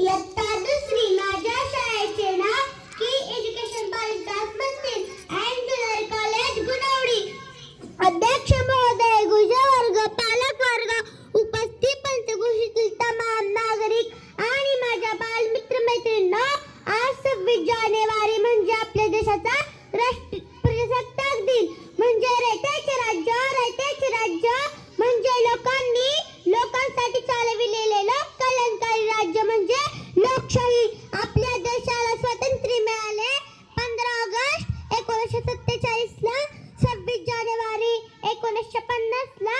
इयत्ता दुसरी माझ्या शाळेचे नाव की एज्युकेशन बालिकास मंदिर अँड ज्युनियर कॉलेज गुडवडी अध्यक्ष महोदय गुजवर्ग पालक वर्ग उपस्थित पंचकृषीतील तमाम नागरिक आणि माझ्या बालमित्र मैत्रिणींना आज सव्वीस जानेवारी म्हणजे आपल्या देशाचा राष्ट्र प्रजासत्ताक दिन म्हणजे रयतेचे राज्य रयतेचे राज्य म्हणजे लोकांनी लोकांसाठी चालविलेले लोक कल्याणकारी राज्य म्हणजे लोकशाही आपल्या देशाला स्वातंत्र्य मिळाले पंधरा ऑगस्ट एकोणीसशे सत्तेचाळीस ला सव्वीस जानेवारी एकोणीसशे पन्नास ला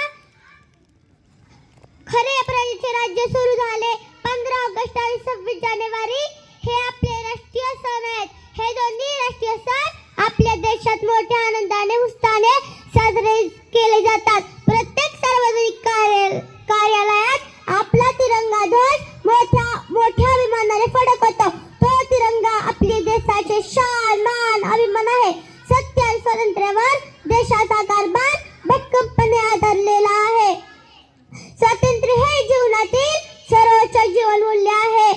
खरे प्रजेचे राज्य सुरू झाले. पंधरा ऑगस्ट आणि सव्वीस जानेवारी हे आपले राष्ट्रीय सण आहेत. हे दोन्ही राष्ट्रीय सण आपल्या देशात मोठ्या आनंदाने उत्साहाने साजरे केले जातात. प्रत्येक सार्वजनिक कार्य कार्यालयात आपला तिरंगा ध्वज मोठ्या मोठ्या अभिमानाने फडकवतो तो तिरंगा आपल्या देशाचे शान मान अभिमान आहे. सत्य आणि स्वातंत्र्यावर सर्वोच्च जीवन आहे.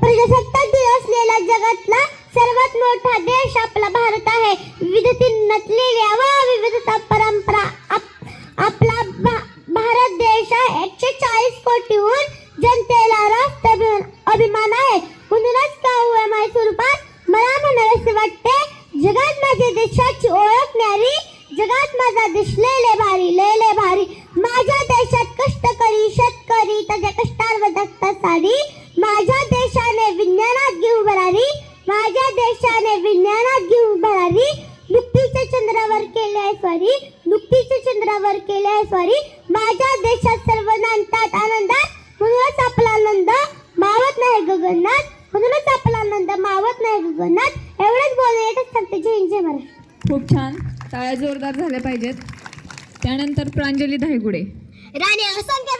प्रजासत्ताक दिन असलेला जगातला सर्वात मोठा देश आपला भारत आहे. विविधतेने नटलेल्या व विविधता परंपरा आप- आपला भा- भारत देश हा एकशे चाळीस कोटीहून जनतेला रास्त अभिमान- आहे. म्हणूनच काव्य माय स्वरूपात मला म्हणावेसे वाटते जगात माझ्या देशाची ओळखणारी जगात माझा देश लय भारी लय भारी. माझ्या देशात कष्टकरी शेतकरी त्याच्या कष्टावर दसता साडी माझ्या देशाने विज्ञानात घेऊन भरारी. माझ्या देशाने विज्ञानात घेऊन भरारी. नुकतीच्या चंद्रावर केले आहे स्वारी. नुकतीच्या चंद्रावर केले आहे स्वारी. माझ्या देशात सर्व नांदतात आनंदात. म्हणूनच आपला आनंद मावत नाही गगनात. म्हणूनच आपला आनंद मावत नाही गगनात. एवढंच बोलणे येतच सांगते. जय हिंद, जय महाराष्ट्र खूप छान. टाळ्या जोरदार झाल्या पाहिजेत. त्यानंतर प्रांजली धायगुडे. राणी असंख्य